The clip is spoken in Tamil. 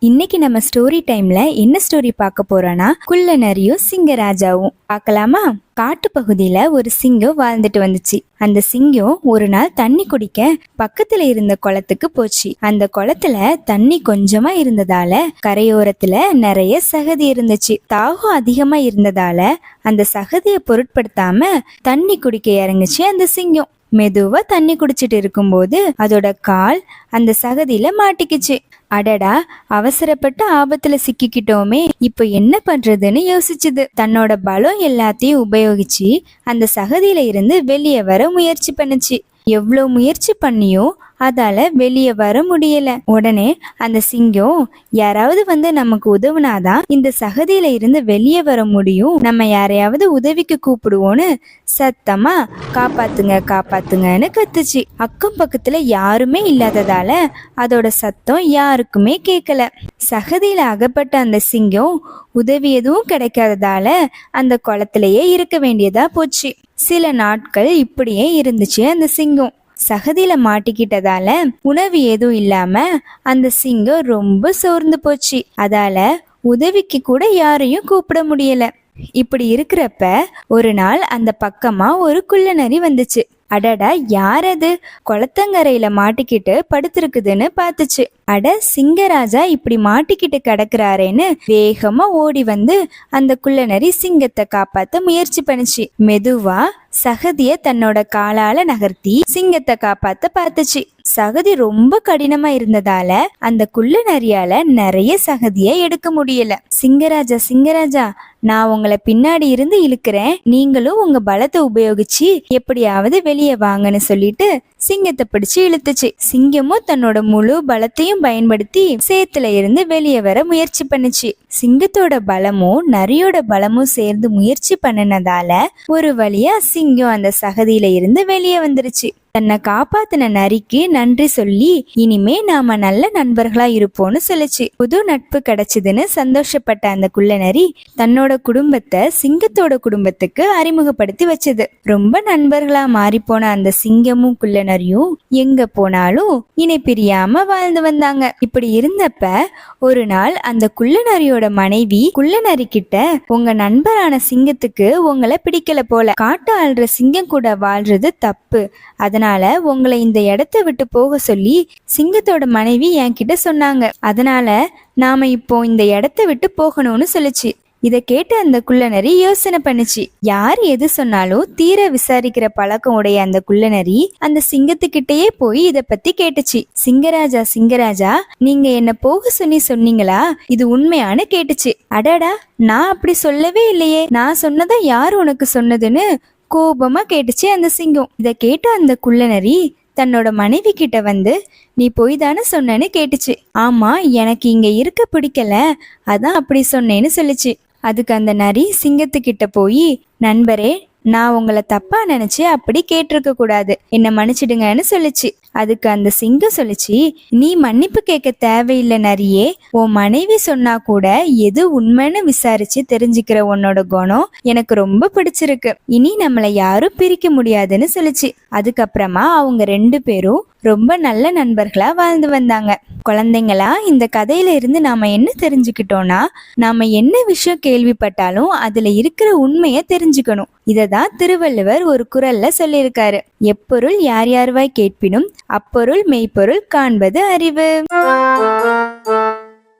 இன்னைக்கு நம்ம ஸ்டோரி டைம்ல என்ன ஸ்டோரி பார்க்க போறோம்னா குள்ளனரியும் சிங்கராஜாவும். பார்க்கலாமா? காட்டு பகுதியில ஒரு சிங்கம் வாழ்ந்துட்டு வந்துச்சு. அந்த சிங்கம் ஒரு நாள் தண்ணி குடிக்க பக்கத்துல இருந்த குளத்துக்கு போச்சு. அந்த குளத்துல தண்ணி கொஞ்சமா இருந்ததால கரையோரத்துல நிறைய சகதி இருந்துச்சு. தாகம் அதிகமா இருந்ததால அந்த சகதியை பொருட்படுத்தாம தண்ணி குடிக்க இறங்குச்சு அந்த சிங்கம். மெதுவா தண்ணி குடிச்சிட்டு இருக்கும்போது அதோட கால் அந்த சகதியில மாட்டிக்கிச்சு. அடடா அவசரப்பட்டு ஆபத்துல சிக்கிக்கிட்டோமே இப்போ என்ன பண்றதுன்னு யோசிச்சுது. தன்னோட பலம் எல்லாத்தையும் உபயோகிச்சு அந்த சகதியில இருந்து வெளியே வர முயற்சி பண்ணுச்சு. எவ்வளோ முயற்சி பண்ணியும் அதால வெளியே வர முடியல. உடனே அந்த சிங்கம் யாராவது வந்து நமக்கு உதவுனாதான் இந்த சகதியில இருந்து வெளியே வர முடியும். நம்ம யாரையாவது உதவிக்கு கூப்பிடுவோன்னு சத்தமா காப்பாத்துங்க காப்பாத்துங்கன்னு கத்துச்சு. அக்கம் பக்கத்துல யாருமே இல்லாததால அதோட சத்தம் யாருக்குமே கேட்கல சகதியில அகப்பட்ட அந்த சிங்கம் உதவி எதுவும் கிடைக்காததால அந்த குளத்திலேயே இருக்க வேண்டியதா போச்சு. சில நாட்கள் இப்படியே இருந்துச்சு அந்த சிங்கம். சகதியில மாட்டிக்கிட்டதால உணவு எதுவும் இல்லாம அந்த சிங்கம் ரொம்ப சோர்ந்து போச்சு. அதால உதவிக்கு கூட யாரையும் கூப்பிட முடியல. இப்படி இருக்கிறப்ப ஒரு நாள் அந்த பக்கமா ஒரு குள்ளநரி வந்துச்சு. அடடா யாரது குளத்தங்கரையில மாட்டிக்கிட்டு படுத்திருக்குதுன்னு பார்த்துச்சு. அட சிங்கராஜா இப்படி மாட்டிக்கிட்டு கிடக்குறாரேன்னு வேகமா ஓடி வந்து அந்த குள்ளநரி சிங்கத்தை காப்பாத்த முயற்சி பண்ணுச்சு. மெதுவா சகதிய தன்னோட காலால நகர்த்தி சிங்கத்தை காப்பாத்த பார்த்துச்சு. சகதி ரொம்ப கடினமா இருந்ததால அந்த குள்ள நரியால நிறைய சகதியை எடுக்க முடியல. சிங்கராஜா சிங்கராஜா நான் உங்களை பின்னாடி இருந்து இழுக்கிறேன். நீங்களும் உங்க பலத்தை உபயோகிச்சு எப்படியாவது வெளியே வாங்கன்னு சொல்லிட்டு சிங்கத்தை பிடிச்சு இழுத்துச்சு. சிங்கமும் தன்னோட முழு பலத்தையும் பயன்படுத்தி சேத்துல இருந்து வெளியே வர முயற்சி பண்ணுச்சு. சிங்கத்தோட பலமும் நரியோட பலமும் சேர்ந்து முயற்சி பண்ணினதால ஒரு வழியா சிங்கம் அந்த சகதியில இருந்து வெளியே வந்துருச்சு. தன்னை காப்பாத்தின நரிக்கு நன்றி சொல்லி இனிமே நாம நல்ல நண்பர்களா இருப்போம்னு சொல்லுச்சு. புது நட்பு கிடைச்சதுன்னு சந்தோஷப்பட்ட அந்த குள்ள நரி தன்னோட குடும்பத்தை சிங்கத்தோட குடும்பத்துக்கு அறிமுகப்படுத்தி வச்சது. ரொம்ப நண்பர்களா மாறி போன அந்த சிங்கமும் குள்ள நரியும் எங்க போனாலும் இணை பிரியாம வாழ்ந்து வந்தாங்க. இப்படி இருந்தப்ப ஒரு நாள் அந்த குள்ள நரியோட மனைவி குள்ள நரி கிட்ட உங்க நண்பரான சிங்கத்துக்கு உங்களை பிடிக்கல போல. காட்டு ஆள்ற சிங்கம் கூட வாழ்றது தப்பு. அதனால அதனால உங்களை இந்த இடத்த விட்டு போக சொல்லி சிங்கத்தோட மனைவி என்கிட்ட சொன்னாங்க. அதனால நாம இப்போ இந்த இடத்த விட்டு போகணும்னு சொல்லுச்சு. இத கேட்டு அந்த குள்ளநரி யோசனை பண்ணுச்சு. யார் எது சொன்னாலும் தீர விசாரிக்கிற பழக்கம் உடைய அந்த குள்ளநரி அந்த சிங்கத்துக்கிட்டயே போய் இத பத்தி கேட்டுச்சு. சிங்கராஜா சிங்கராஜா நீங்க என்ன போக சொல்லி சொன்னீங்களா? இது உண்மையானு கேட்டுச்சு. அடடா நான் அப்படி சொல்லவே இல்லையே. நான் சொன்னதா யார் உனக்கு சொன்னதுன்னு கோபமா கேட்டுச்சு அந்த சிங்கம். இத கேட்ட அந்த குள்ளநரி தன்னோட மனைவி கிட்ட வந்து நீ பொய் தானே சொன்னேன்னு கேட்டுச்சு. ஆமா எனக்கு இங்க இருக்க பிடிக்கல. அதான் அப்படி சொன்னேன்னு சொல்லுச்சு. அதுக்கு அந்த நரி சிங்கத்துக்கிட்ட போய் நண்பரே நான் உங்களை தப்பா நினைச்சு அப்படி கேட்டிருக்க கூடாது. என்ன மன்னிச்சிடுங்கன்னு சொல்லிச்சு. அதுக்கு அந்த சிங்கம் சொல்லுச்சு நீ மன்னிப்பு கேட்க தேவையில்லை நரியே. உன் மனைவி சொன்னா கூட எது உண்மைன்னு விசாரிச்சு தெரிஞ்சுக்கிற உன்னோட குணம் எனக்கு ரொம்ப பிடிச்சிருக்கு. இனி நம்மளை யாரும் பிரிக்க முடியாதுன்னு சொல்லுச்சு. அதுக்கப்புறமா அவங்க ரெண்டு பேரும் ரொம்ப நல்ல நண்பர்களா வாழ்ந்து வந்தாங்க. குழந்தைங்களா இந்த கதையில இருந்து நாம என்ன தெரிஞ்சுக்கிட்டோம்னா நாம என்ன விஷயம் கேள்விப்பட்டாலும் அதுல இருக்கிற உண்மையை தெரிஞ்சுக்கணும். இததான் திருவள்ளுவர் ஒரு குரல்ல சொல்லியிருக்காரு. எப்பொருள் யார் யார்வாய் கேட்பினும் அப்பொருள் மெய்ப்பொருள் காண்பது அறிவு.